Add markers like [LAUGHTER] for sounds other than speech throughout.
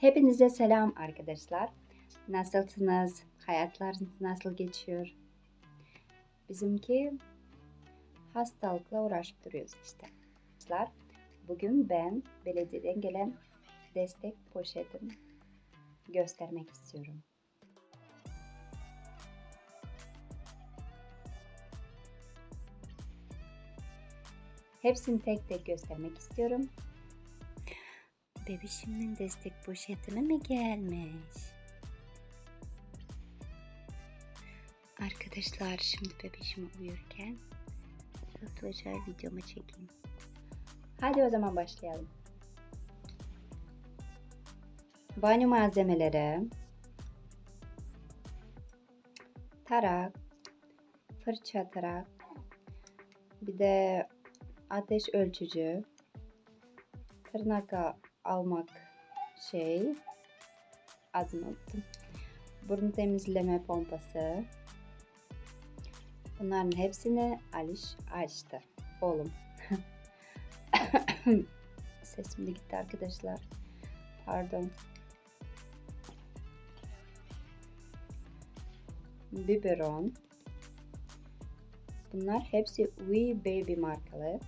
Hepinize selam arkadaşlar. Nasılsınız? Hayatlarınız nasıl geçiyor? Bizimki hastalıkla uğraşıp duruyoruz işte. Arkadaşlar, Bugün ben belediyeden gelen destek poşetini göstermek istiyorum. Hepsini tek tek göstermek istiyorum. Bebişimin destek poşetine mi gelmiş? Arkadaşlar şimdi bebişim uyurken hızlıca videomu çekeyim. Hadi o zaman başlayalım. Banyo malzemeleri, tarak, fırça tarak, bir de ateş ölçücü, tırnak almak şey, adını unuttum. Burun temizleme pompası. Bunların hepsini Aliş açtı. Oğlum. [COUGHS] Sesim de gitti arkadaşlar. Pardon. Biberon. Bunlar hepsi We Baby markalı.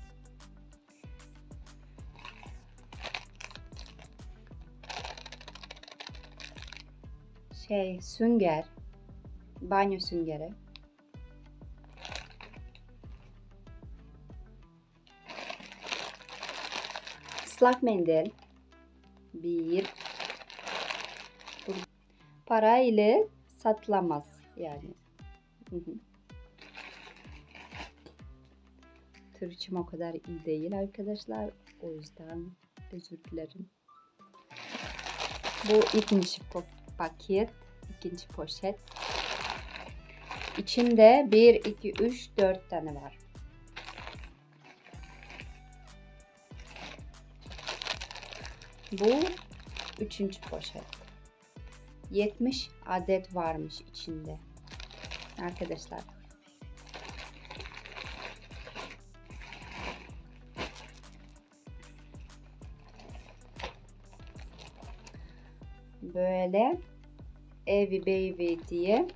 Şey, sünger. Banyo süngeri. Islak mendil. Bir. Para ile satılamaz yani. Türkçem o kadar iyi değil arkadaşlar. O yüzden özür dilerim. Bu ikinci paket. ikinci poşet. İçinde 1, 2, 3, 4 tane var. Bu üçüncü poşet. 70 adet varmış içinde. Arkadaşlar. Böyle Evi Baby diye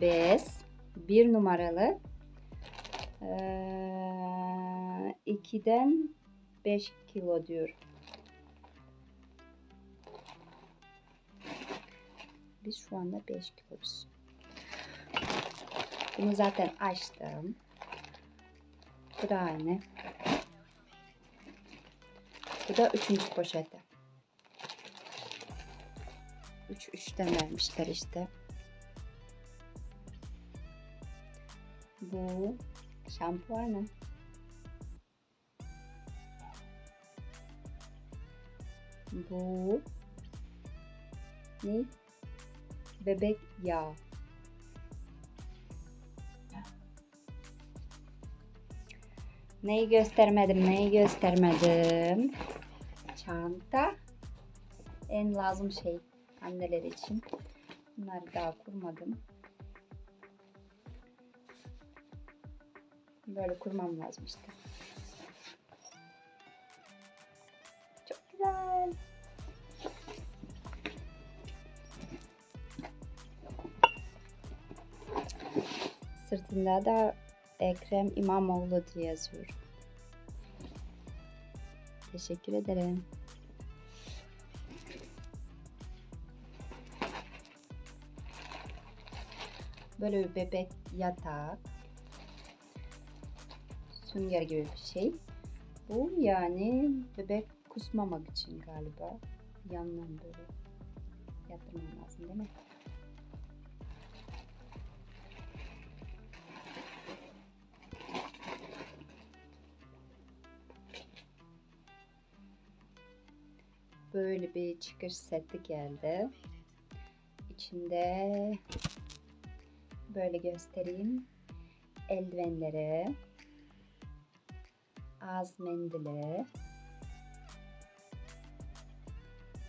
bez bir numaralı ee, 2'den 5 kilo diyor. Biz şu anda 5 kiloyuz. Bunu zaten açtım. Bu da aynı. Bu da üçüncü poşeti. 3 üç, üçten vermişler işte. Bu şampuanı. Bu ne? bebek yağı. Neyi göstermedim, neyi göstermedim. Çanta. En lazım şey anneler için. Bunları daha kurmadım. Böyle kurmam lazım işte. Çok güzel. Sırtında da Ekrem İmamoğlu diye yazıyor. Teşekkür ederim. Böyle bir bebek yatak. Sünger gibi bir şey. Bu yani bebek kusmamak için galiba. Yandan böyle yatırmam lazım değil mi? böyle bir çıkış seti geldi. İçinde böyle göstereyim. Eldivenleri, ağız mendili,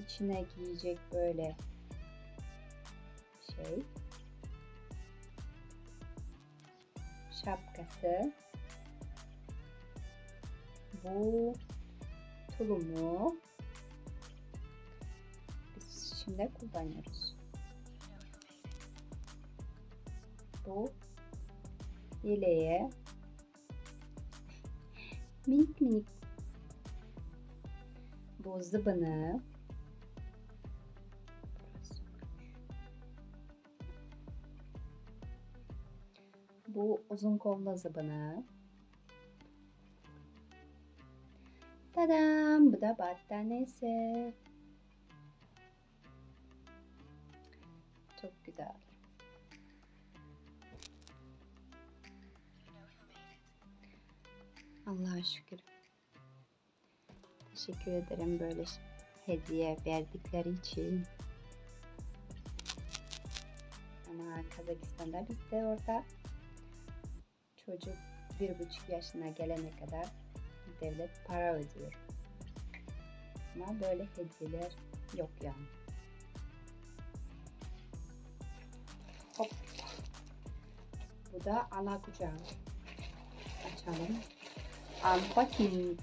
içine giyecek böyle şey, şapkası, bu tulumu, içinde kullanıyoruz. Bu yeleğe minik minik bu zıbını bu uzun kollu zıbını Tadam! Bu da battaniyesi. Çok güzel. Allah'a şükür. Teşekkür ederim böyle hediye verdikleri için. Ama Kazakistan'da biz de orada çocuk bir buçuk yaşına gelene kadar devlet para ödüyor. Ama böyle hediyeler yok yani. Hop. Bu da ana kucağı. Açalım. Unpacking.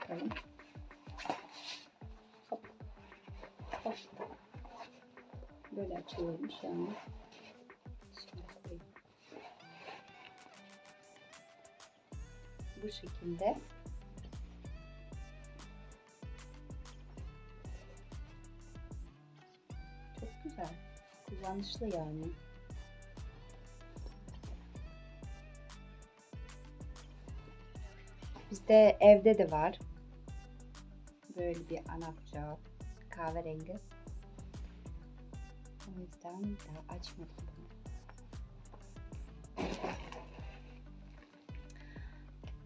Bakalım. Hop. Hop. Böyle açılıyormuş yani. Bu şekilde çok güzel kullanışlı yani bizde evde de var böyle bir ana kucağı kahverengi o yüzden daha açmadım bunu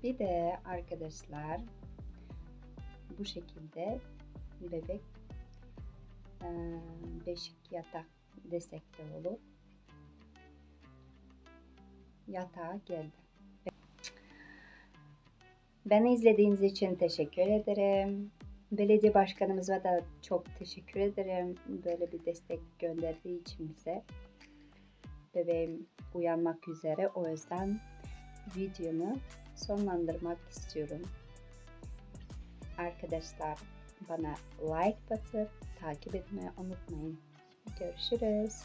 Bir de arkadaşlar bu şekilde bebek beşik yatak desek de olur. Yatağa geldi. Beni izlediğiniz için teşekkür ederim. Belediye başkanımıza da çok teşekkür ederim. Böyle bir destek gönderdiği için bize. Bebeğim uyanmak üzere. O yüzden videomu sonlandırmak istiyorum. Arkadaşlar bana like basıp takip etmeyi unutmayın. Görüşürüz.